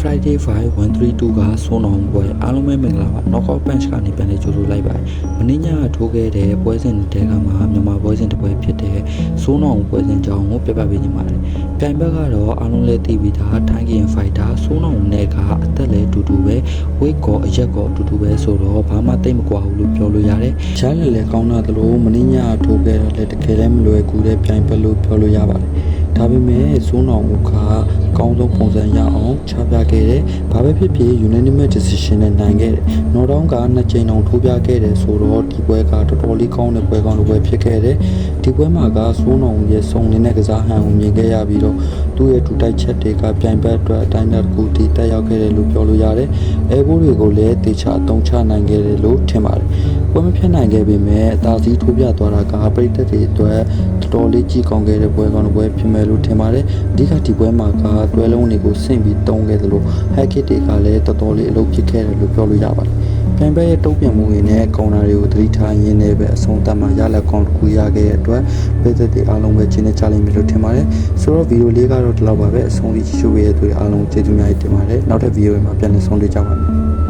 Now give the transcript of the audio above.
Friday 5 132ကစိုးနောင်ပွဲအားလုံးပဲမင်္ဂလာပါ Knockout Punch ကနေပြန်လေးကြိုဆိုလိုက်ပါတယ်မင်းညကထိုးခဲ့တဲ့ပွဲစဉ်တဲကမှာမြန်မာပွဲစဉ်တစ်ပွဲဖြစ်တဲ့စိုးနောင်ပွဲစဉ်ကြောင်းကိုပြပြပေးနေပါတယ်ပြိုင်ဘက်ကတော့အားလုံးလည်းသိပြီးသားထိုင်းကင်ဖိုက်တာစိုးနောင်နဲ့ကအသက်လည်းအတူတူပဲဝိတ်ကောအရက်ကောအတူတူပဲဆိုတော့ဘာမှတိတ်မကွာဘူးလို့ပြောလို့ရတယ်ချမ်းလည်းလည်းကောင်းတာသလိုမင်းညကထိုးခဲ့တော့လည်းတကယ်လည်းမလွယ်ကူတဲ့ပြိုင်ဘက်လို့ပြောလို့ရပါတယ် ဒါပေမဲ့စိုးနောင်ဦးကအကောင်းဆုံးပုံစံရအောင်ချပြခဲ့တယ်။ဘာပဲဖြစ်ဖြစ် unanimous decision နဲ့နိုင်ခဲ့တယ်။ Not down ကနှစ်ကြိမ်တောင်ထိုးပြခဲ့တယ်ဆိုတော့ဒီပွဲကတော်တော်လေးကောင်းတဲ့ပွဲကောင်းတစ်ပွဲဖြစ်ခဲ့တယ်။ဒီပွဲမှာကစိုးနောင်ဦးရဲ့စုံနေတဲ့ကစားဟန်ကိုမြင်ခဲ့ရပြီးတော့သူ့ရဲ့ထူတိုက်ချက်တွေကပြိုင်ဘက်အတွက်အတိုင်းအတာတစ်ခုတည်တက်ရောက်ခဲ့တယ်လို့ပြောလို့ ရတယ်။အဲဘိုးတွေကိုလည်းတေချာအသုံးချနိုင်ခဲ့တယ်လို့ထင်ပါတယ်။ပွဲမဖြစ်နိုင်ခဲ့ပေမဲ့အသာစီးထိုးပြသွားတာကပရိသတ်တွေအတွက်တော်တော်လေးကြီးကောင်းခဲ့တဲ့ပွဲကောင်းတစ်ပွဲဖြစ်မယ်လို့ထင်ပါတယ်။အဓိကဒီပွဲမှာကတွဲလုံးတွေကိုဆင့်ပြီးတုံးခဲ့သလို hack kit တွေကလည်းတော်တော်လေးအလုပ်ဖြစ်ခဲ့တယ်လို့ပြောလို့ရပါတယ်။ ပြန်ပဲရဲ့တုံ့ပြန်မှုတွေနဲ့ကောင်တာတွေကိုသတိထားရင်းနဲ့ပဲအဆုံးသတ်မှရလက်ကောင်တစ်ခုရခဲ့တဲ့အတွက်ပရိသတ်တွေအားလုံးပဲချင်းနဲ့ချလိမ့်မယ်လို့ထင်ပါတယ်။ဆိုတော့ဗီဒီယိုလေးကတော့ဒီလောက်ပါပဲအဆုံးထိကြည့်ရှုပေးရတဲ့သူတွေအားလုံးကျေးဇူးများတင်ပါတယ်။နောက်ထပ်ဗီဒီယိုတွေမှာပြန်လည်ဆုံတွေ့ကြပါမယ်။